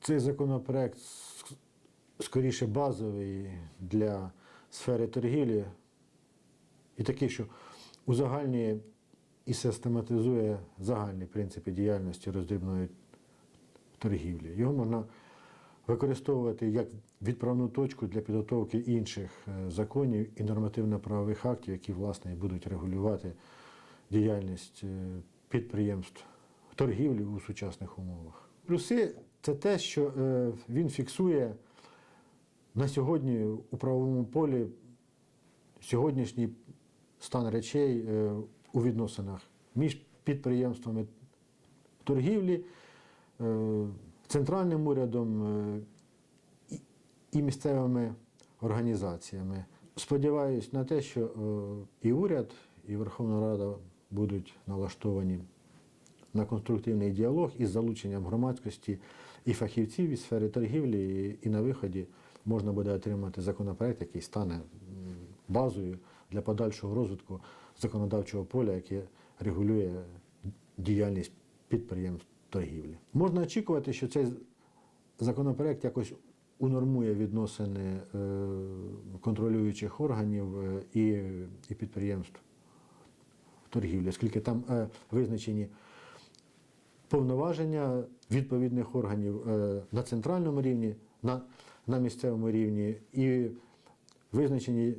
Цей законопроект скоріше базовий для сфери торгівлі і такий, що узагальнює і систематизує загальні принципи діяльності роздрібної торгівлі. Його можна використовувати як відправну точку для підготовки інших е, законів і нормативно-правових актів, які власне будуть регулювати діяльність е, підприємств торгівлі у сучасних умовах. Плюси це те, що е, він фіксує на сьогодні у правовому полі сьогоднішній стан речей е, у відносинах між підприємствами торгівлі, е, центральним урядом і- місцевими організаціями. Сподіваюсь на те, що і уряд, і Верховна Рада будуть налаштовані на конструктивний діалог із залученням громадськості і фахівців із сфери торгівлі, і на виході можна буде отримати законопроект, який стане базою для подальшого розвитку законодавчого поля, яке регулює діяльність підприємств торгівлі. Можна очікувати, що цей законопроект якось унормує відносини е, контролюючих органів е, і, підприємств торгівлі, оскільки там е, визначені повноваження відповідних органів е, на центральному рівні, на, на місцевому рівні і визначені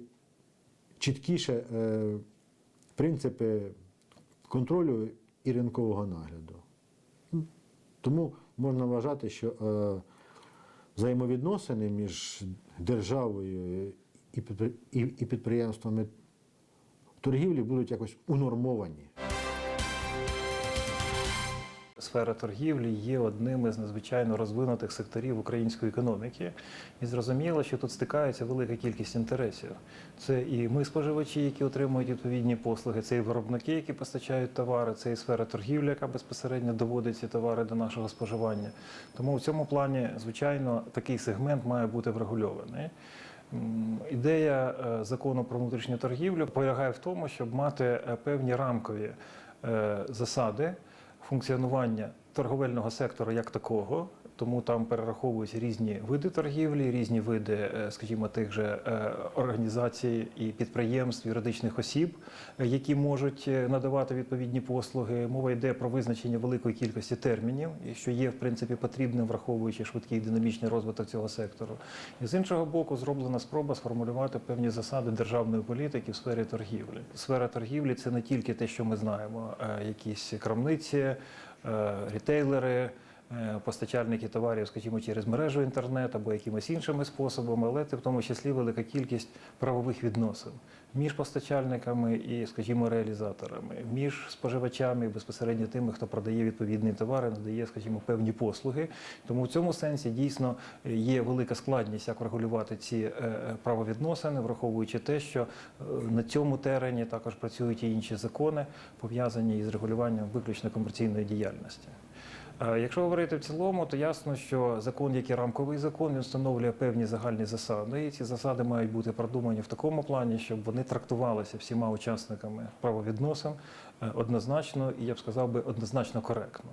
чіткіше е, принципи контролю і ринкового нагляду. Тому можна вважати, що е, взаємовідносини між державою і підприємствами торгівлі будуть якось унормовані. Сфера торгівлі є одним із надзвичайно розвинутих секторів української економіки. І зрозуміло, що тут стикається велика кількість інтересів. Це і ми, споживачі, які отримують відповідні послуги, це і виробники, які постачають товари, це і сфера торгівлі, яка безпосередньо доводить ці товари до нашого споживання. Тому в цьому плані, звичайно, такий сегмент має бути врегульований. Ідея е, закону про внутрішню торгівлю полягає в тому, щоб мати е, певні рамкові е, засади функціонування торговельного сектору як такого, тому там перераховуються різні види торгівлі, різні види, е, скажімо, тих же е, організацій і підприємств, юридичних осіб, е, які можуть надавати відповідні послуги. Мова йде про визначення великої кількості термінів, і що є в принципі потрібним, враховуючи швидкий динамічний розвиток цього сектору. І з іншого боку, зроблена спроба сформулювати певні засади державної політики в сфері торгівлі. Сфера торгівлі це не тільки те, що ми знаємо, якісь крамниці, рітейлери. Е, Постачальники товарів, скажімо, через мережу інтернет або якимись іншими способами, але це в тому числі велика кількість правових відносин між постачальниками і, скажімо, реалізаторами, між споживачами і безпосередньо тими, хто продає відповідні товари, надає, скажімо, певні послуги. Тому в цьому сенсі дійсно є велика складність, як регулювати ці е, е, правовідносини, враховуючи те, що на цьому терені також працюють і інші закони, пов'язані із регулюванням виключно комерційної діяльності. Е, Якщо говорити в цілому, то ясно, що закон, як і рамковий закон, він встановлює певні загальні засади, і ці засади мають бути продумані в такому плані, щоб вони трактувалися всіма учасниками правовідносин е, однозначно і я б сказав би однозначно коректно.